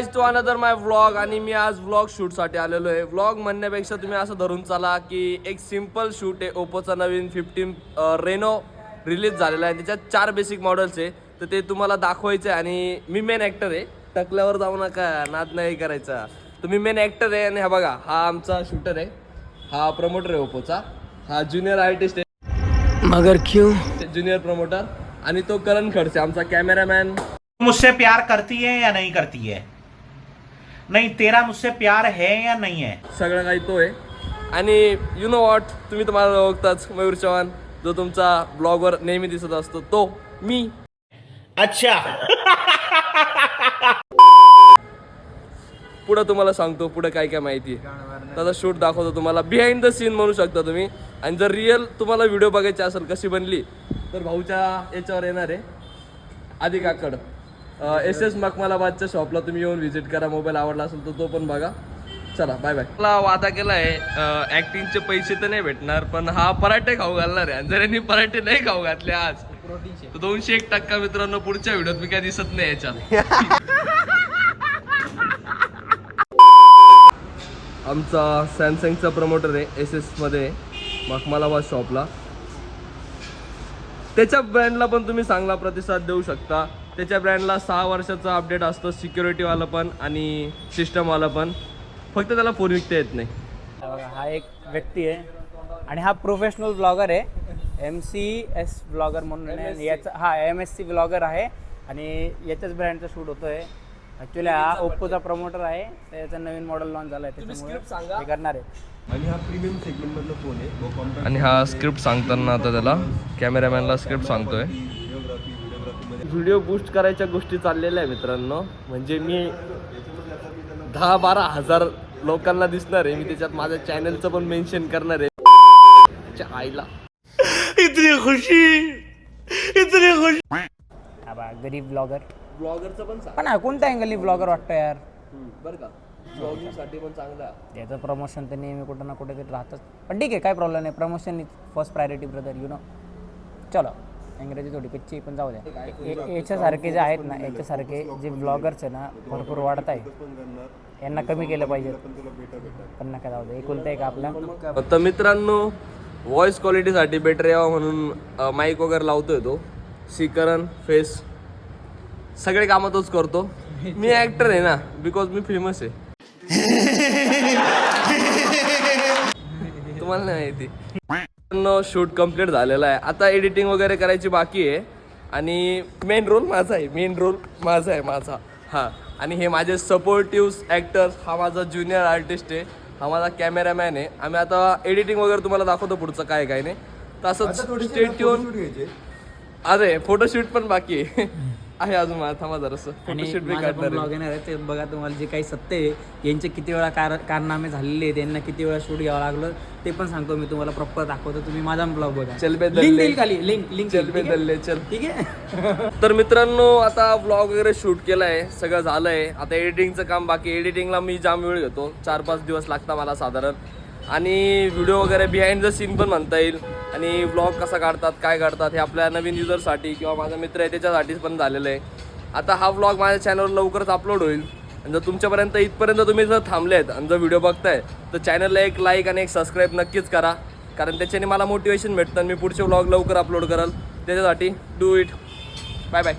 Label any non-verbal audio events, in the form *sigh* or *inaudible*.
Guys to another my vlog आणि मी आज व्लॉग शूटसाठी आलेलो आहे. व्लॉग म्हणण्यापेक्षा तुम्ही असं धरून चाला की एक सिंपल शूट आहे. ओप्पोचा नवीन फिफ्टीन रेनो रिलीज झालेला आहे. त्याच्यात चार बेसिक मॉडेल्स आहे. तर ते तुम्हाला दाखवायचं आहे आणि मी मेन ॲक्टर आहे. टकल्यावर जाऊ नका नाद नाही करायचा. तुम्ही मेन ॲक्टर आहे आणि हा बघा हा आमचा शूटर आहे. हा प्रमोटर आहे ओप्पोचा हा ज्युनियर आर्टिस्ट आहे. मगर क्यों? ज्युनियर प्रमोटर आणि तो करण खडसे आमचा कॅमेरामॅन मुझसे प्यार करती है या नहीं करती है? नहीं तेरा मुझसे प्यार है या नहीं है? सगळं काही तो आहे आणि यु नो वॉट तुम्ही तुम्हाला ओळखताच मयूर चव्हाण जो तुमचा ब्लॉगवर नेहमी दिसत असतो तो मी. अच्छा. *laughs* पुढं तुम्हाला सांगतो पुढे काय काय माहिती आहे. त्याचा शूट दाखवतो तुम्हाला. बिहाइंड द सीन म्हणू शकता तुम्ही. आणि जर रिअल तुम्हाला व्हिडिओ बघायची असेल कशी बनली तर भाऊच्या याच्यावर येणार आहे. आधी काकड एस एस मकमालाबादच्या शॉपला तुम्ही येऊन व्हिजिट करा. मोबाईल आवडला असेल तर तो पण बघा. चला बाय बाय मला वादा केला आहे ऍक्टिंगचे पैसे तर नाही भेटणार पण हा पराठे खाऊ घालणार आहे. जर यांनी पराठे नाही खाऊ घातले आज तर दोनशे एक टक्का मित्रांनो पुढच्या व्हिडिओत मी काय दिसत नाही याच्यात. *laughs* आमचा सॅमसंगचा प्रमोटर आहे एस एसमध्ये मखमालाबाद शॉपला त्याच्या ब्रँडला पण तुम्ही चांगला प्रतिसाद देऊ शकता. त्याच्या ब्रँडला सहा वर्षाचा अपडेट असतो सिक्युरिटीवाला पण आणि सिस्टमवाला पण. फक्त त्याला फोन विकता येत नाही. हा बघा, हा एक व्यक्ती आहे आणि हा प्रोफेशनल ब्लॉगर आहे. एम सी एस ब्लॉगर म्हणून. याचा हा एम एस सी ब्लॉगर आहे आणि याच्याच ब्रँडचा शूट होतो आहे ॲक्च्युली हा ओप्पोचा प्रमोटर आहे. त्याचं नवीन मॉडेल लॉन्च झालं आहे त्याच्यामुळे हे करणार आहे. आणि हा प्रीमियम सेगमेंटमधला फोन आहे. आणि हा स्क्रिप्ट सांगताना आता त्याला कॅमेरामॅनला स्क्रिप्ट सांगतोय. व्हिडिओ बूस्ट करायच्या गोष्टी चाललेल्या आहे मित्रांनो. म्हणजे मी दहा बारा हजार लोकांना दिसणार आहे. मी त्याच्यात माझ्या चॅनलचं पण मेन्शन करणार आहे. आईला. हा बघा गरीब ब्लॉगर ब्लॉगरचं पण पण हा कोणत्या अँगलनी ब्लॉगर वाटतो यार? बरं का. ब्लॉगिंगसाठी पण चांगला त्याचं प्रमोशन तर नेहमी कुठं ना कुठेतरी राहतच. पण ठीक आहे काय प्रॉब्लेम नाही. Promotion is first priority brother you know चलो. इंग्रजी थोडी कच्ची आहे, पण जाऊ द्या. ए- याच्यासारखे जे आहेत ना याच्यासारखे जे ब्लॉगर्स आहे ना भरपूर वाढत आहे. यांना कमी केलं पाहिजे. पण नका जाऊ दे एकुलता एक आपला. तर मित्रांनो व्हॉइस क्वालिटीसाठी बेटर यावं म्हणून माईक वगैरे लावतोय तो. सीकरण फेस सगळे कामं तोच करतो. मी ऍक्टर आहे ना बिकॉज मी फेमस आहे. तुम्हाला नाही माहिती. शूट कंप्लीट झालेला आहे. आता एडिटिंग वगैरे करायची बाकी आहे. आणि मेन रोल माझा आहे. मेन रोल माझा आहे माझा. हां. आणि हे माझे सपोर्टिव्ह ॲक्टर्स हा माझा ज्युनियर आर्टिस्ट आहे. हा माझा कॅमेरामॅन आहे. आम्ही आता एडिटिंग वगैरे तुम्हाला दाखवतो पुढचं काय काय नाही. तसंच स्टेट घ्यायचे. अरे फोटोशूट पण बाकी आहे. आहे अजून मला थांबा जरासं. आणि फोटोशूट बी माझा पण काढणार आहे. ब्लॉग येणार आहे ते बघा तुम्हाला जे काही सत्य आहे यांचे किती वेळा कार कारनामे झालेले आहेत यांना किती वेळा शूट घ्यावं लागलं ते पण सांगतो मी तुम्हाला प्रॉपर दाखवतो तुम्ही माझा ब्लॉग बघा. चल बे लिंक दल्ले. देईल खाली लिंक लिंक चल बे दल्ले, चल. ठीक आहे? *laughs* तर मित्रांनो आता व्लॉग वगैरे शूट केलाय सगळं झालंय. आता एडिटिंगचं काम बाकी एडिटिंगला मी जाम वेळ घेतो. चार पाच दिवस लागता मला साधारण. आणि व्हिडिओ वगैरे बिहाइंड द सीन पण म्हणता येईल. आणि व्लॉग कसा काढतात काय काढतात हे आपल्या नवीन युजरसाठी किंवा माझा मित्र आहे त्याच्यासाठीच पण झालेलं आहे. आता हा व्लॉग माझ्या चॅनलवर लवकरच अपलोड होईल. आणि जर तुमच्यापर्यंत इथपर्यंत तुम्ही जर थांबले आहेत आणि जर व्हिडिओ बघताय तर चॅनलला एक लाईक आणि एक सबस्क्राईब नक्कीच करा. कारण त्याच्याने मला मोटिवेशन भेटतं आणि मी पुढचे व्लॉग लवकर अपलोड कराल. त्याच्यासाठी डू इट बाय बाय